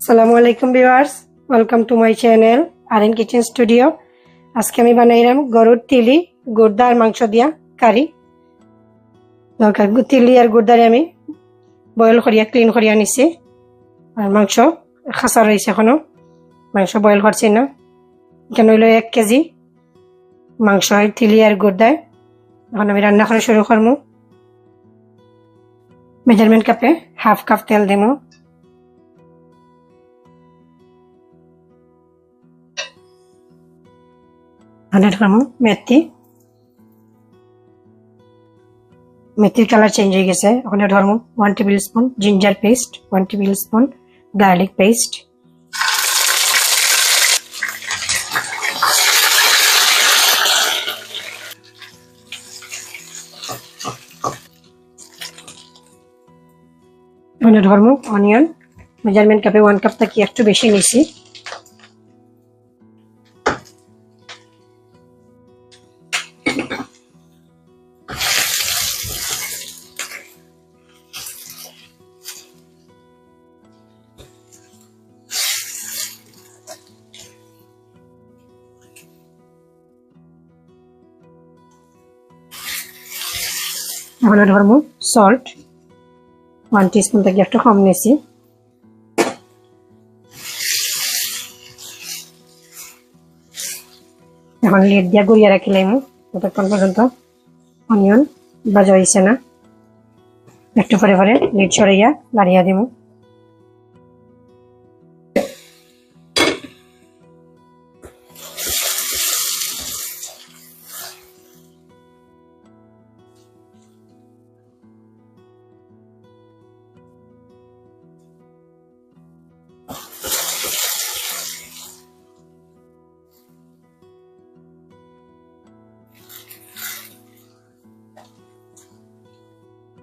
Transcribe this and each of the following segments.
আসসালামু আলাইকুম viewers welcome to my channel R N kitchen studio আজকে আমি বানাইলাম গরুর তিলি গুড়দা আর মাংস দিয়া কারি। দরকার তিলি আর গুড়দারে আমি বয়েল করিয়া ক্লিন করিয়া নিছি আর মাংস খাসা রয়েছে এখনও। মাংস বয়েল করছি না। এখানে হইল এক কেজি মাংস হয় তিলি আর গুড়দায় এখন আমি রান্না করা শুরু করব মেজারমেন্ট কাপে হাফ কাপ তেল দেবো হান্ড্রেড গ্রাম মেথি মেথির কালার চেঞ্জ হয়ে গেছে ওখানে ধরবো one tablespoon ginger paste one tablespoon garlic paste ওখানে ধরবো অনিয়ন মেজারমেন্ট কাপে ওয়ান কাপ থেকে একটু বেশি নিছি এখন ধরবো সল্ট ওয়ান টিস্পুন থেকে একটু কম নিয়েছি। এখন লিড দিয়ে গড়িয়ে রাখি লাইম ততক্ষণ পর্যন্ত। অনিয়ন বাজা হয়েছে না। একটু পরে পরে লিড সরাইয়া লাড়িয়া দিব।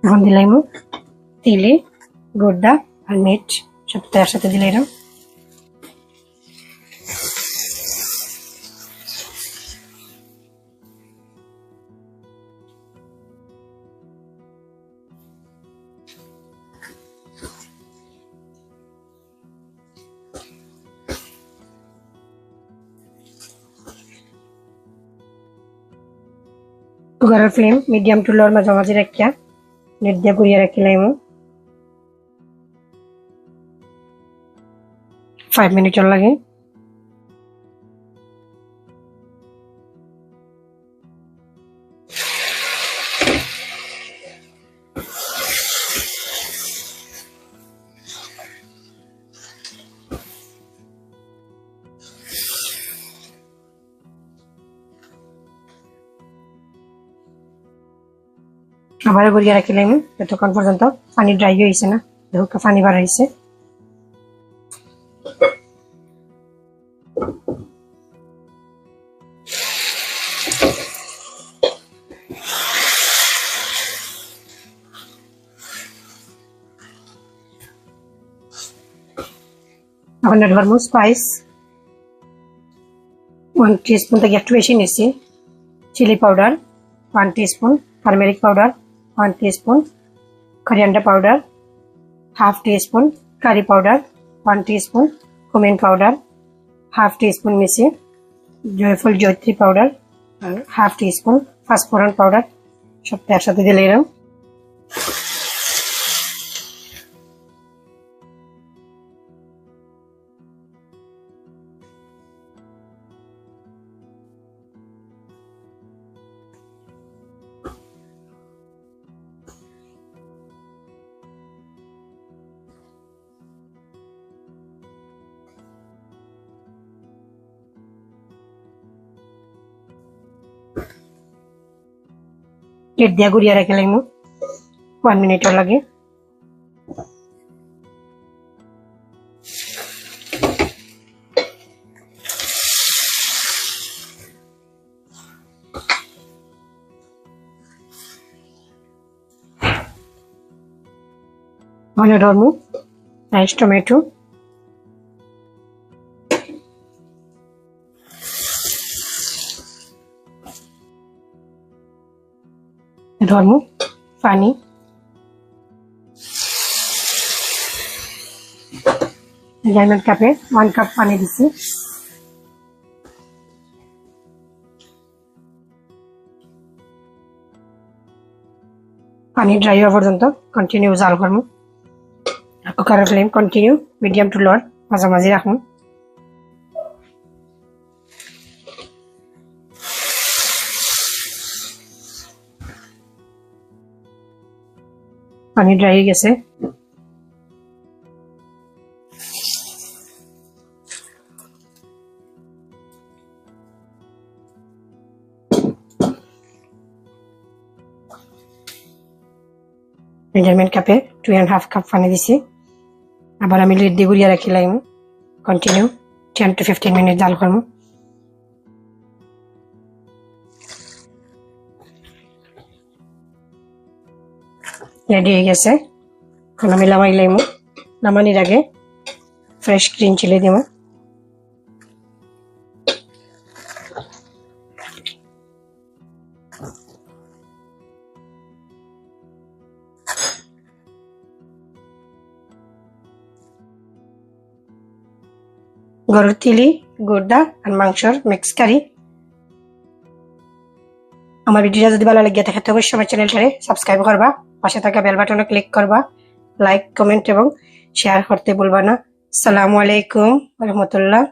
এখন দিলাম তেলে, গোড্ডা আর মিট। সব তো একসাথে দিলে এরকম কুকারের ফ্লেম মিডিয়াম টু লোর মাঝামাঝি রাখিয়া নেট দিয়ে গুড়িয়ে রাখিলাম ফাইভ মিনিটর লাগে আবার গুড়িয়ে রাখিলাম যতক্ষণ পর্যন্ত পানি ড্রাই হয়েছে না দেখো পানি বার হয়েছে। এখন ধরবো স্পাইস ওয়ান টিস্পুন থেকে একটু বেশি নিয়েছি chilli powder one teaspoon turmeric powder one teaspoon coriander half teaspoon curry powder one teaspoon cumin powder half teaspoon মিশিয়ে জয়ফুল জয়ত্রী পাউডার আর হাফ টিস্পুন ফাস্টফোরন পাউডার সবটা একসাথে দিলে এরকম প্লেট দিয়া গুড়িয়া রাখে লাগবো ওয়ান মিনিটর লাগে। মানে ধরমু রাইস টমেটো ধর্ম পানি মেজারমেন্ট কাপে ওয়ান কাপ পানি দিছি। পানি ড্রাই হওয়া পর্যন্ত কন্টিনিউ জাল করব কুকারের flame continue medium to lower মাঝামাঝি রাখুন পানি ড্রাই হয়ে গেছে। মেজারমেন্ট কাপে টু অ্যান্ড হাফ কাপ পানি দিছি। আবার আমি লিড দিয়ে গুড়িয়ে রাখি lime continue ten to fifteen minute জাল করব রেডি হয়ে গেছে এখন আমি লামাই লাইমু নামানির আগে ফ্রেশ গ্রিন চিলি দিব গরুর তিলি গুড়দা আর মাংসর মিক্স কারি আমার ভিডিওটা যদি ভালো লাগে থাকে অবশ্যই আমার চ্যানেলটারে সাবস্ক্রাইব করবা, পাশে থাকা বেল বাটনে ক্লিক করবা লাইক কমেন্ট এবং শেয়ার করতে ভুলবা না। সালামু আলাইকুম রহমতুল্লাহ।